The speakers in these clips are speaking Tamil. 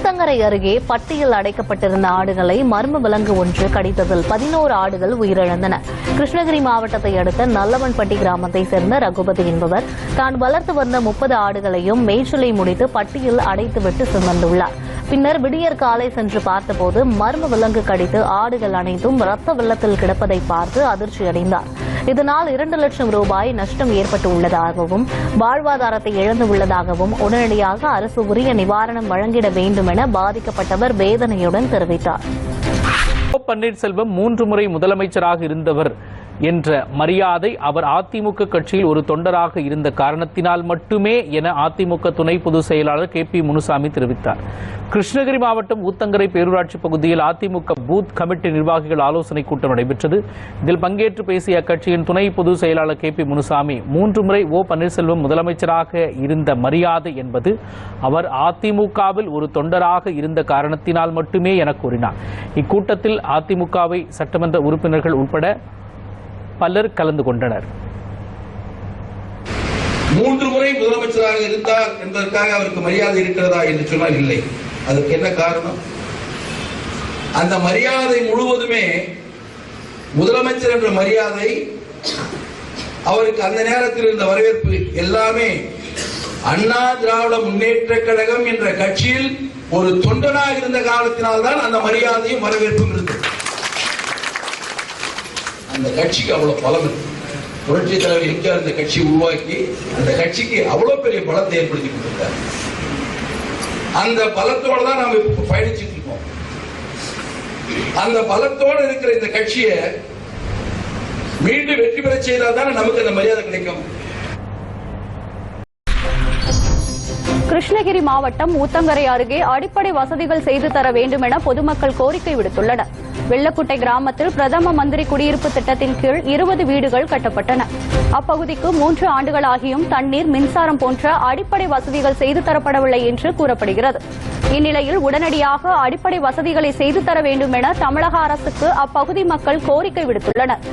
ஊத்தங்கரை அருகே பட்டியில் அடைக்கப்பட்டிருந்த ஆடுகளை மர்ம விலங்கு ஒன்று கடித்ததில் பதினோரு ஆடுகள் உயிரிழந்தன. கிருஷ்ணகிரி மாவட்டத்தை அடுத்த நல்லவன்பட்டி கிராமத்தை சேர்ந்த ரகுபதி என்பவர் தான் வளர்த்து வந்த முப்பது ஆடுகளையும் மேய்ச்சலை முடித்து பட்டியில் அடைத்துவிட்டு சுமந்துள்ளார். பின்னர் விடியற் காலை சென்று பார்த்தபோது மர்ம விலங்கு கடித்து ஆடுகள் அனைத்தும் ரத்த வெள்ளத்தில் கிடப்பதை பார்த்து அதிர்ச்சியடைந்தார். இதனால் இரண்டு லட்சம் ரூபாய் நஷ்டம் ஏற்பட்டு உள்ளதாகவும் வாழ்வாதாரத்தை இழந்து உள்ளதாகவும் உடனடியாக அரசு உரிய நிவாரணம் வழங்கிட வேண்டும் என பாதிக்கப்பட்டவர் வேதனையுடன் தெரிவித்தார். பன்னீர்செல்வம் மூன்று முறை முதலமைச்சராக இருந்தவர். என்ற மரியாதை அவர் அதிமுக கட்சியில் ஒரு தொண்டராக இருந்த காரணத்தினால் மட்டுமே என அதிமுக துணை பொதுச் செயலாளர் கே பி முனுசாமி தெரிவித்தார். கிருஷ்ணகிரி மாவட்டம் ஊத்தங்கரை பேரூராட்சி பகுதியில் அதிமுக பூத் கமிட்டி நிர்வாகிகள் ஆலோசனை கூட்டம் நடைபெற்றது. இதில் பங்கேற்று பேசிய அக்கட்சியின் துணை பொதுச் செயலாளர் கே பி முனுசாமி மூன்று முறை ஓ பன்னீர்செல்வம் முதலமைச்சராக இருந்த மரியாதை என்பது அவர் அதிமுகவில் ஒரு தொண்டராக இருந்த காரணத்தினால் மட்டுமே என கூறினார். இக்கூட்டத்தில் அதிமுகவை சட்டமன்ற உறுப்பினர்கள் உட்பட பலர் கலந்து கொண்டனர். மூன்று முறை முதலமைச்சராக இருந்தார் என்பதற்காக அவருக்கு மரியாதை இருக்கிறதா என்று சொன்னால் இல்லை. அதற்கு என்ன காரணம்? அந்த மரியாதை முழுவதுமே முதலமைச்சர் என்ற மரியாதை அவருக்கு அந்த நேரத்தில் இருந்த வரவேற்பு எல்லாமே அண்ணா திராவிட முன்னேற்ற கழகம் என்ற கட்சியில் ஒரு தொண்டனாக இருந்த காலத்தினால்தான் அந்த மரியாதையும் வரவேற்பும் இருந்தது. அந்த கட்சிக்கு அவ்வளவு பலம் இருக்கு புரட்சி தலைவர் எம்ஜிஆர் இந்த கட்சி உருவாக்கி அந்த கட்சிக்கு அவ்வளவு பெரிய பலத்தை ஏற்படுத்தி கொடுத்திருக்காரு அந்த பலத்தோட தான் நாம இப்ப பயணிச்சுட்டு இருக்கோம். அந்த பலத்தோடு இருக்கிற இந்த கட்சியை மீண்டும் வெற்றி பெற செய்தால் தானே நமக்கு அந்த மரியாதை கிடைக்கும். கிருஷ்ணகிரி மாவட்டம் ஊத்தங்கரை அருகே அடிப்படை வசதிகள் செய்து தர வேண்டும் என பொதுமக்கள் கோரிக்கை விடுத்துள்ளனர். வெள்ளக்குட்டை கிராமத்தில் பிரதம மந்திரி குடியிருப்பு திட்டத்தின் கீழ் இருபது வீடுகள் கட்டப்பட்டன. அப்பகுதிக்கு மூன்று ஆண்டுகளாகியும் தண்ணீர் மின்சாரம் போன்ற அடிப்படை வசதிகள் செய்து தரப்படவில்லை என்று கூறப்படுகிறது. இந்நிலையில் உடனடியாக அடிப்படை வசதிகளை செய்து தர வேண்டும் என தமிழக அரசுக்கு அப்பகுதி மக்கள் கோரிக்கை விடுத்துள்ளனர்.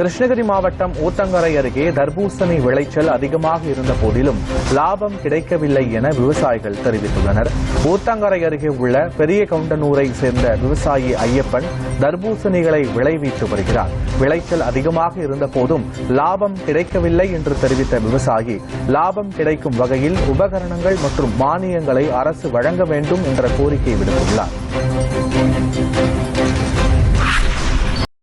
கிருஷ்ணகிரி மாவட்டம் ஊத்தங்கரை அருகே தர்பூசணி விளைச்சல் அதிகமாக இருந்த போதிலும் லாபம் கிடைக்கவில்லை என விவசாயிகள் தெரிவித்துள்ளனர். ஊத்தங்கரை அருகே உள்ள பெரிய கவுண்டனூரை சேர்ந்த விவசாயி ஐயப்பன் தர்பூசணிகளை விளைவித்து வருகிறார். விளைச்சல் அதிகமாக இருந்த போதும் லாபம் கிடைக்கவில்லை என்று தெரிவித்த விவசாயி லாபம் கிடைக்கும் வகையில் உபகரணங்கள் மற்றும் மானியங்களை அரசு வழங்க வேண்டும் என்ற கோரிக்கை விடுத்துள்ளார்.